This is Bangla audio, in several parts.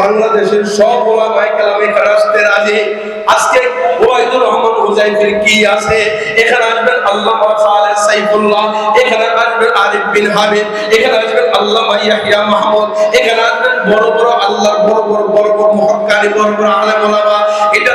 বাংলাদেশের সব রাজি। আজকে রহমান কি আছে? এখানে আসবেন খালেদ সাইফুল্লাহ, এখানে আসবেন আরিফ বিন হামিদ, এখানে আসবেন আল্লামা ইয়াহইয়া মাহমুদ, এখানে আসবেন বড় বড় আল্লাহর বড় বড় বড় বড় মুহাক্কানি বড় বড় আলেম এটা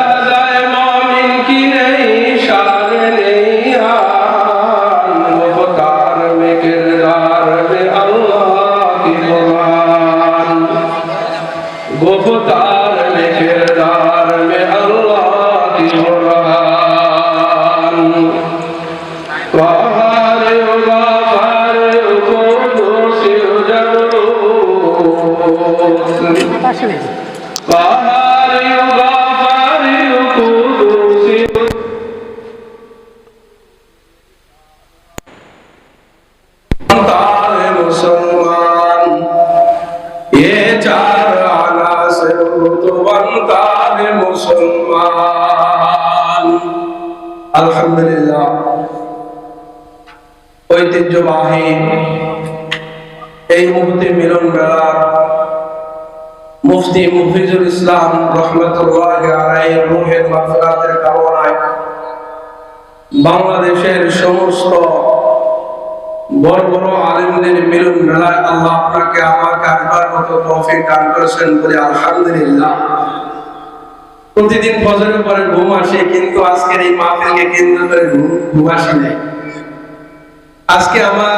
মুসলমান আলহামদুলিল্লাহ ঐতিহ্যবাহী এই মুহূর্তে মিলন মেলার মুফতি মুফিজুল ইসলাম রহমতুল্লাহ আলাইহির রূহের মাগফিরাতের কামনায় বাংলাদেশের সমস্ত বড় বড় আলেমদের মিলন মেলায় আল্লাহ আপনাকে আমাকে আসবার মতো তৌফিক দান করেছেন বলে আলহামদুলিল্লাহ। প্রতিদিন ফজরের পরে ঘুম আসে, কিন্তু আজকের এই মাহফিলকে কেন্দ্র করে ঘুম আসি নাই। আজকে আমার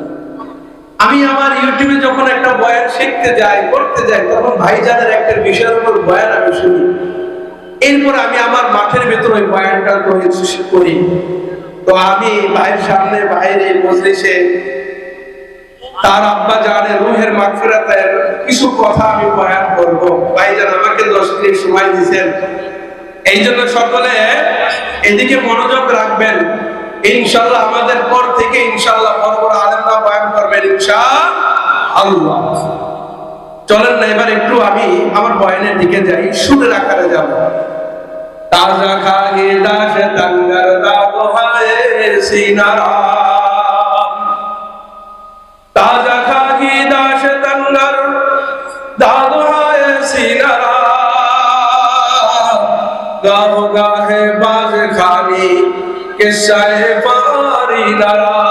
আমি আমার ইউটিউবে যখন একটা বয়ান শিখতে যাই করতে যাই, তখন ভাইজানের একটা বিষয়ের উপর বয়ান আমি শুনি। এরপর আমি আমার মাঠের ভেতর ওই বয়ানটা করি তো আমি ভাইয়ের সামনে বাইরে মজলিসে তার আব্বা জানের রুহের মাগফিরাতের কিছু কথা আমি বয়ান করব। ভাইজান আমাকে দশ মিনিট সময় দিয়েছেন। এই জন্য সকলে এদিকে মনোযোগ রাখবেন। ইনশাল্লাহ আমাদের পর চলেন না, এবার একটু আমি আমার বয়ানের দিকে যাই সুরের আকারে যাব। তাজা খাগে হায় তাজা খাগে হায় গাহ খানি কিসায়ে পারি নারা।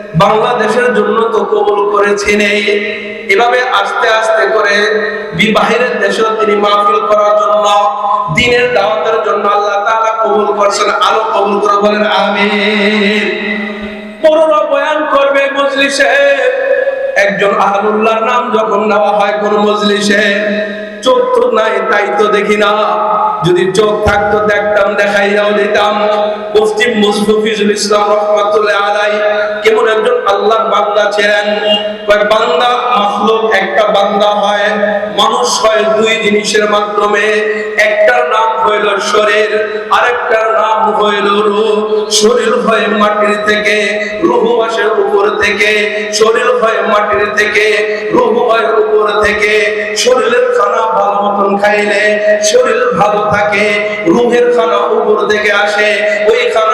বাংলাদেশের জন্য তো কবুল করেছেন এভাবে আস্তে আস্তে করে বিবাহের দেশেও তিনি মাহফিল করার জন্য, দিনের দাওয়াতের জন্য আল্লাহ তাআলা কবুল করছেন আলো কবুল করে বলেন আমিন। বড়রা বয়ান করবে মজলিসে। একজন আহলুল্লাহর নাম যখন নেওয়া হয় কোন মজলিসে, চোখ তো নাই, তাই তো দেখি না। যদি চোখ থাকতো, দেখতাম, দেখাইয়াও দিতাম। মুফতি মুজফিজুল ইসলাম রহমাতুল্লাহ আলাই কেমন একজন আল্লাহর বান্দা ছিলেন। কয় বান্দা মাখলুক, একটা বান্দা হয় মানুষ হয় দুই জিনিসের মাধ্যমে। একটার নাম হইল শরীর, আরেকটার নাম হইল রূহ। শরীর হয় মাটির থেকে, রূহ আসে উপর থেকে। শরীর হয় মাটির থেকে, রূহ হয় উপর থেকে। শরীরের খানা ভালো মতন খাইলে শরীর ভালো থাকে, রুহের খানা উপর থেকে আসে। ওই খানা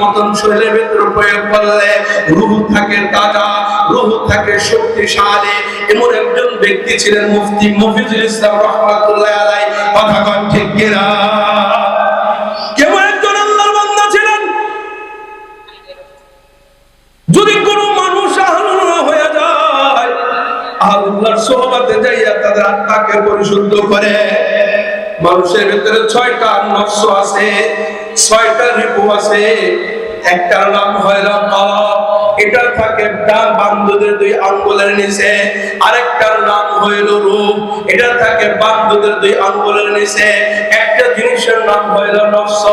মতন শরীরের প্রয়োগ করলে রুহ থাকে তাজা রুহ থাকে শক্তিশালী। এমন একজন ব্যক্তি ছিলেন মুফতি মফিজুল ইসলাম রহমাতুল্লাহ আলাই কথা কন ঠিক যদি মানুষ আল্লাহর সোহবাতে যাইয়া তাদের আত্মাকে পরিশুদ্ধ করে, মানুষের ভিতরে ছয়টা নফস আছে। ছয়টা রিপু আছে। একটার নাম হইল কলব এটা থাকে ডান বান্ধবদের দুই আঙ্গুলের নিচে। আরেকটার নাম হইল রূপ। এটা থাকে বান্ধবদের দুই আঙ্গুলের নিচে। একটা জিনিসের নাম হইল নফস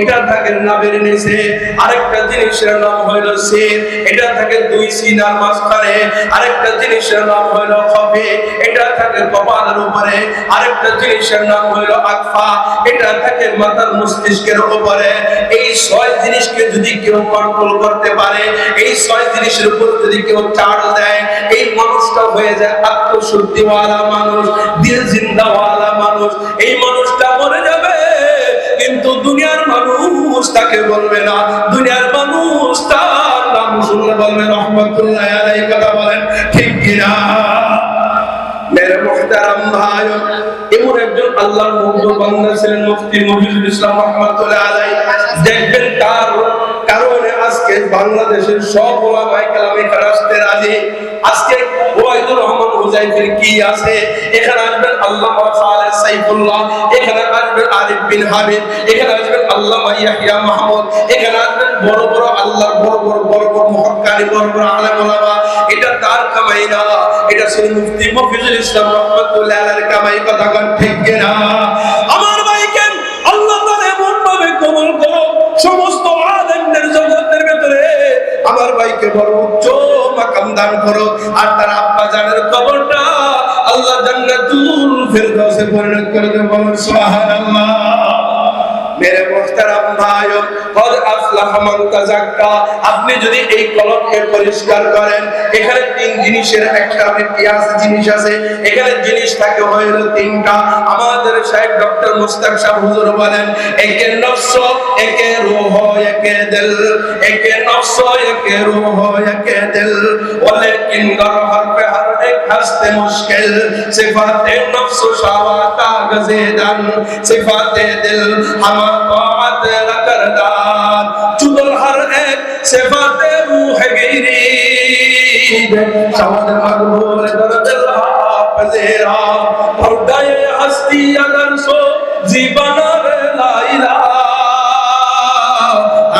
এটা থাকে নাভের নিচে। আরেকটা জিনিসের নাম হইল সির এটা থাকে দুই সিনার মাঝখানে। আরেকটা জিনিসের নাম হইল খফে। এটা থাকে উপরে আরেকটা জিনিসের নাম হইল আকফা। এটা থাকে মাথার মস্তিষ্কের উপরে। এই ছয় জিনিসকে যদি কেউ কন্ট্রোল করতে পারে, এই ছয় জিনিসের উপর যদি কেউ চার্জ দেয়, এই মানুষটা হয়ে যায় আত্মশুদ্ধিওয়ালা মানুষ, দিল জিন্দাওয়ালা মানুষ। এই মানুষটা মরে যাবে, কিন্তু দুনিয়ার মানুষ তাকে বলবে না। দুনিয়ার মানুষ তার নাম শুনলে বলবে, রহমতুল্লাহ আলাই কথা বলেন ঠিক কিনা? মেরে মুহতারাম ভাই। আল্লাহর মুগ্ধ বান্দা ছিলেন মুফতি মফিজুল ইসলাম রহমাতুল্লাহ আলাই দেখবেন তার কারণে আজকে বাংলাদেশের সব ওলামায়ে এখানে আসতে রাজি। আজকে ওয়াইদুর রহমান হুজাইফের কি আছে? এখানে আসবেন আল্লামা খালেদ সাইফুল্লাহ, এখানে আসবেন আরিফ বিন হামিদ এখানে আসবেন আল্লামা ইয়াহিয়া মাহমুদ, এখানে আসবেন বড় বড় আল্লাহর বড় বড় বড় বড় মুহাক্কানি বড় বড় আলেম ওলামা। এটা তার কামাই না? এটা ছিল মুফতি মফিজুল ইসলাম রহমাতুল্লাহ আলাইহির কামাই কথা ঠিক আমার ভাইকে আল্লাহ এমন ভাবে কবুল করো, সমস্ত আলেমদের জগতের ভেতরে। আমার ভাইকে বড় উচ্চ মাকাম দান করো। আর তার আব্বা জানের কবরটা আল্লাহ জান্নাতুল ফেরদাউসে পরিণত করে দেবো সুবহানাল্লাহ। মেরে মোহতারাম ভাই কদ আফলাহ মান তাযাক্কা। আপনি যদি এই কলমকে পরিষ্কার করেন, এখানে তিন জিনিসের একটা ইতিহাস জিনিস আছে। এখানে জিনিস থাকে হইল তিনটা। আমাদের সাহেব ডক্টর মুস্তাক সাহেব হুজুর বলেন, একে নফস, একে রূহ, একে দিল। একে নফস, একে রূহ, একে দিল। ওয়ালাকিন গর হরফে হর এক হস্তে মুশকিল। সিফাতে নফস শাওয়াতা গজিদান। সিফাতে দিল, হামা طاعت نہ کرتا چدر ہر ایک صفات روح گیری شمد مقبول درد اللہ پذیرا پردہ ہستی اگر سو زیبانا لائلہ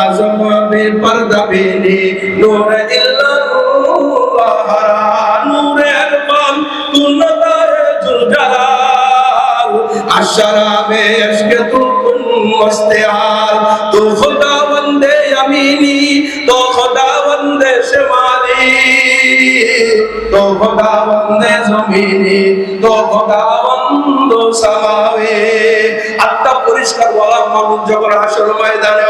আজম মে পর্দা বেলে নূর ইল্লাল্লাহ হারা নূরে আকবাল তু নদার জুলজালাল আশরা মে ইশকে তু সামাওয়ে আত্মা পরিষ্কার মানুষ যখন আসল ময়দানে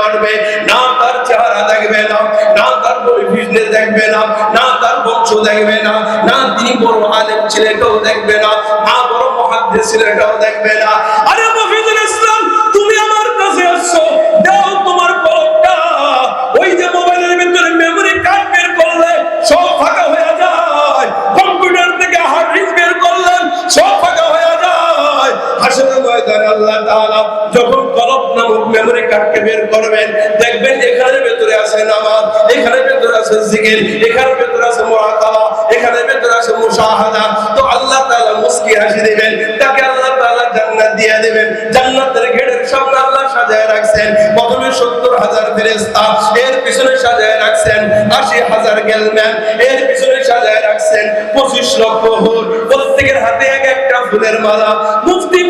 না তার চেহারা দেখবে না না তার দেখবে না না তার বংশ দেখবে না না তিনি বড় আলেম ছেলেটাও দেখবে না না বড় মহাদ্দেশ ছেলেটাও দেখবে না। আরে বের করবেন। দেখবেন এখানে ভেতরে আছে নামাজ এখানে ভেতরে আছে জিকির এখানে ভেতরে আছে মুরাকাবা এখানে ভেতরে আছে মুশাহাদা। তো আল্লাহ তাআলা মুস্কি হাসি দিবেন, তাকে আল্লাহ তাআলা জান্নাত দিয়ে দিবেন। জান্নাতের গেটের সামনে আল্লাহ সাজায় রাখছেন, প্রথমে সত্তর হাজার ফেরেশতা, এর পিছনে সাজায় রাখছেন আশি হাজার গেলম্যান, এর পিছনে সাজায় রাখছেন পঁচিশ লক্ষ হুর প্রত্যেকের হাতে এক একটা ফুলের মালা, মুফতি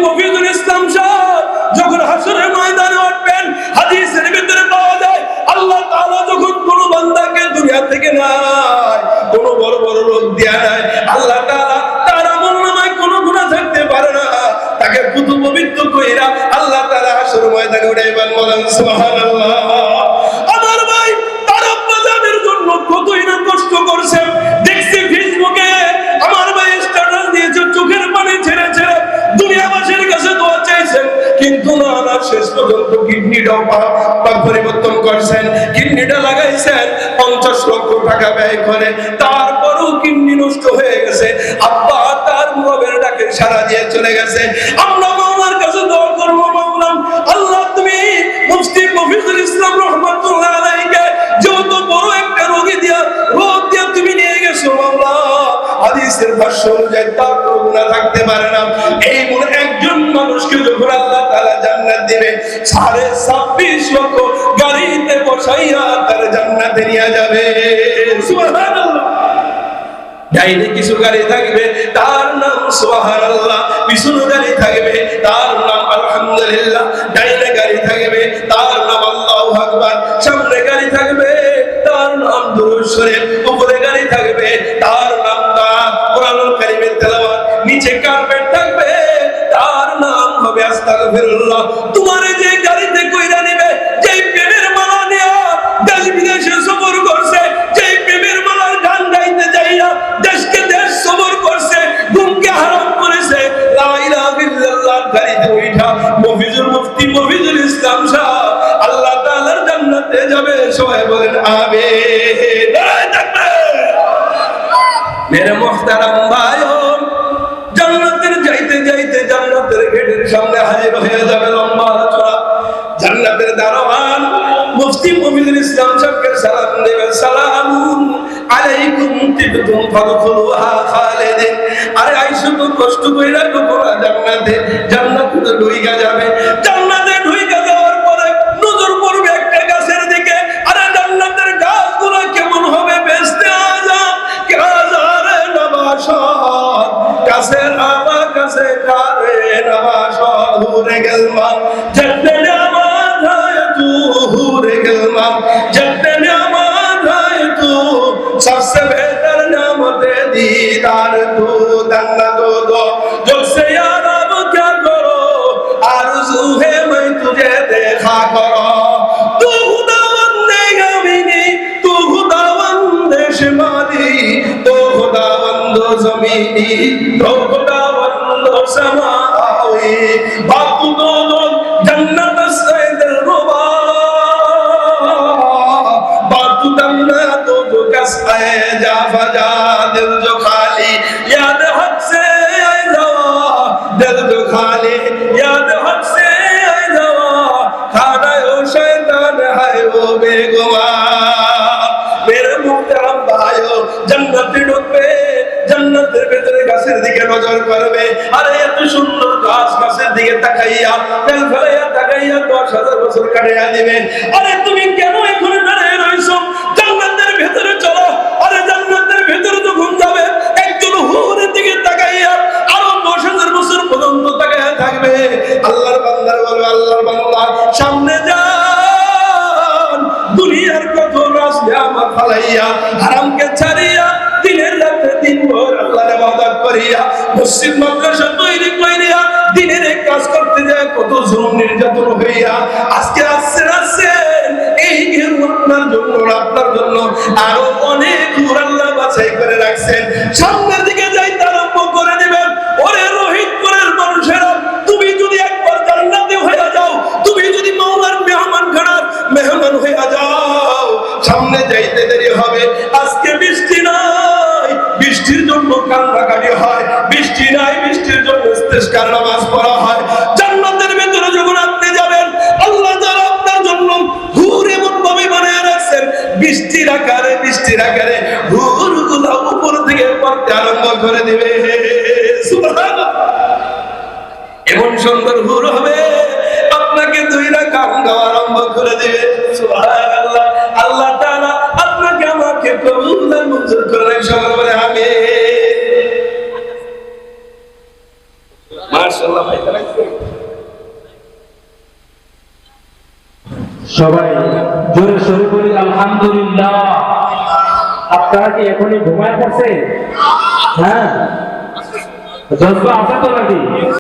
দেয়া নাই আল্লাহ কোনো থাকতে পারে না। তাকে পবিত্র কইরা আল্লাহ ময়দানে বলেন, সুবহানাল্লাহ। চোখের পানি ছেড়ে ছেড়ে চাইছেন কিন্তু না পরিবর্তন করছেন। কিডনিটা লাগাইছেন, পঞ্চাশ লক্ষ টাকা ব্যয় করে। তারপর নষ্ট হয়ে গেছে। আব্বা তার ডাকে সারা দিয়ে চলে গেছে। আমরা কাছে দোয়া করব আল্লাহ, তুমি মুফতি ইসলাম রহমাতুল্লাহ যত বড় একটা রোগী দিয়া, রোগ দিয়া তুমি নিয়ে গেছো হাদিসের ভাষ্য অনুযায়ী তার থাকতে পারে না। এই মনে একজন মানুষকে যখন আল্লাহ তাআলা জান্নাত দিবে, সাড়ে ছাব্বিশ লক্ষ গাড়িতে বসাইয়া তার জান্নাতে নিয়ে যাবে। সুবহানাল্লাহ। ডাইনে কিছু গাড়ি থাকবে, তার নাম সুবহানাল্লাহ। পিছনে গাড়ি থাকবে, তার নাম আলহামদুলিল্লাহ। ডাইনে গাড়ি থাকবে, তার নাম আল্লাহু সামনে গাড়ি থাকবে, তার নাম দুরূদ শরীফ। উপরে হয়ে যাবে লম্বা আলোচনা জান্নাতের দারোয়ান মুফতি মুমিনুল ইসলাম সাহেবকে সালাম দেবেন। সালামুন আলাইকুম তিবতুম ফাদখুলুহা খালিদিন। আরে আইসো তো কষ্ট কইরা তো জান্নাতে। জান্নাতে তো লইগা যাবে। জান্নাতে सबसे बेहतर नामत दीदार तू दन्ना दो दो जो से यार अब क्या करो आरज़ू है मैं तुझे देखा करो तू खुदावंदे गमीनी तू खुदावंदे शिमाली तू खुदावंद जमीनी तू खुदावंद والسماء باطنون جنة السيد الربا باطنون دو جو کس اے جا فجا دل جو خواہ তাকাইয়া ফেলাইয়া তাকাইয়া দশ হাজার বছর কাটাইয়া দিবেন। আরে তুমি কেন জান্নাতের ভেতরে চলো। আরে জান্নাতের ভেতরে যখন যাবে। একজন দিকে তাকাইয়া আরও দশ হাজার বছর পর্যন্ত তাকাইয়া থাকবে। আল্লাহর বান্দার বলবে আল্লাহর বান্দা, সামনে দুনিয়ার কত রাস আমার ফালাইয়া, হারামকে ছাড়িয়া দিনের রাতে দিন ভোর করিয়া মাদ্রাসা তৈরি করিয়া হইয়া আজকে আসছে আসছে। এই ঘের আপনার জন্য আপনার জন্য আরও অনেক দূর আল্লাহ বাছাই করে রাখছেন। সামনের দিকে যাইতে আরম্ভ করে দিবেন ওরে রোহিতপুরের মানুষেরা, তুমি যদি একবার জান্নাতে হয়ে যাও, তুমি যদি মাওলার মেহমান খানার মেহমান হয়ে যাও, সামনে যাইতে দেরি হবে। আজকে বৃষ্টি নাই, বৃষ্টির জন্য কান্নাকাটি হয়। বৃষ্টি নাই, বৃষ্টির জন্য নামাজ আকারে উপর থেকে পড়তে আরম্ভ করে দিবে। এমন সুন্দর হবে, আপনাকে দুই দেওয়া আরম্ভ করে দিবে। সুবহানাল্লাহ। আল্লাহ তাআলা আপনাকে আমাকে কবুল আর মঞ্জুর করেন বলে আমিন। মাশাআল্লাহ, ভাই সবাই আপনারা কি এখনই ঘুমায় পড়ছে? হ্যাঁ? জজবা আছে তো নাকি